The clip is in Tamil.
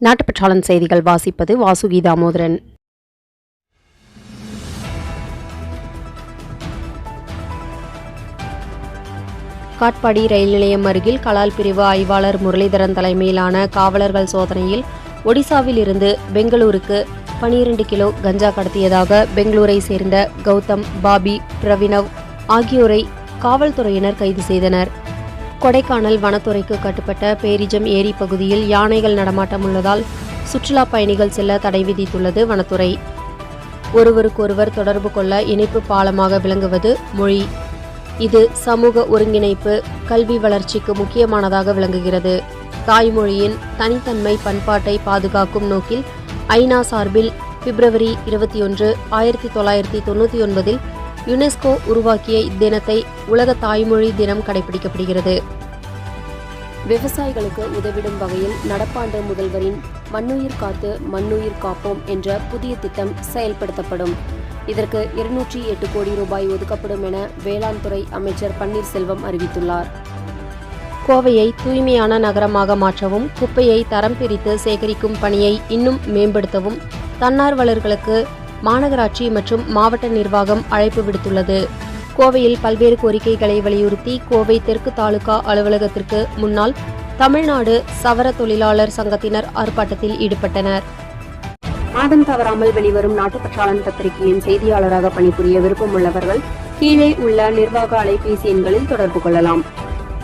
நாட்டுப்பற்றாளன் செய்திகள் வாசிப்பது வாசுகி தாமோதரன் காட்பாடி ரயில் நிலையம் அருகில் கலால் பிரிவு ஆய்வாளர் முரளிதரன் தலைமையிலான காவலர்கள் சோதனையில் ஒடிசாவில் இருந்து பெங்களூருக்கு 12 கிலோ கஞ்சா கடத்தியதாக பெங்களூரை சேர்ந்த கௌதம் பாபி பிரவினவ் ஆகியோரை காவல்துறையினர் கைது செய்தனர். கொடைக்கானல் வனத்துறைக்கு கட்டுப்பட்ட பேரிஜம் ஏரி பகுதியில் யானைகள் நடமாட்டம் உள்ளதால் சுற்றுலா பயணிகள் செல்ல தடை விதித்துள்ளது வனத்துறை. ஒருவருக்கொருவர் தொடர்பு கொள்ள இணைப்பு பாலமாக விளங்குவது மொழி. இது சமூக ஒருங்கிணைப்பு கல்வி வளர்ச்சிக்கு முக்கியமானதாக விளங்குகிறது. தாய்மொழியின் தனித்தன்மை பண்பாட்டை பாதுகாக்கும் நோக்கில் ஐநா சார்பில் பிப்ரவரி இருபத்தி ஒன்று ஆயிரத்தி தொள்ளாயிரத்தி தொண்ணூற்றி ஒன்பதில் யுனெஸ்கோ உருவாக்கிய இத்தினத்தை உலக தாய்மொழி தினம் கடைபிடிக்கப்படுகிறது விவசாயிகளுக்கு உதவிடும் வகையில் நடப்பாண்டு முதல்வரின் மண்ணுயிர் காத்து மண்ணுயிர் காப்போம் என்ற புதிய திட்டம் செயல்படுத்தப்படும். இதற்கு இருநூற்றி எட்டு கோடி ரூபாய் ஒதுக்கப்படும் என வேளாண் துறை அமைச்சர் பன்னீர்செல்வம் அறிவித்துள்ளார். கோவையை தூய்மையான நகரமாக மாற்றவும் குப்பையை தரம் பிரித்து சேகரிக்கும் பணியை இன்னும் மேம்படுத்தவும் தன்னார்வலர்களுக்கு மாநகராட்சி மற்றும் மாவட்ட நிர்வாகம் அழைப்பு விடுத்துள்ளது. கோவையில் பல்வேறு கோரிக்கைகளை வலியுறுத்தி கோவை தெற்கு தாலுகா அலுவலகத்திற்கு முன்னால் தமிழ்நாடு சவர தொழிலாளர் சங்கத்தினர் ஆர்ப்பாட்டத்தில் ஈடுபட்டனர். மாதம் தவறாமல் வெளிவரும் நாட்டுப்பற்றாளன் பத்திரிகையின் செய்தியாளராக பணிபுரிய விருப்பமுள்ளவர்கள் கீழே உள்ள நிர்வாக அலைபேசி எண்களில் தொடர்பு கொள்ளலாம்.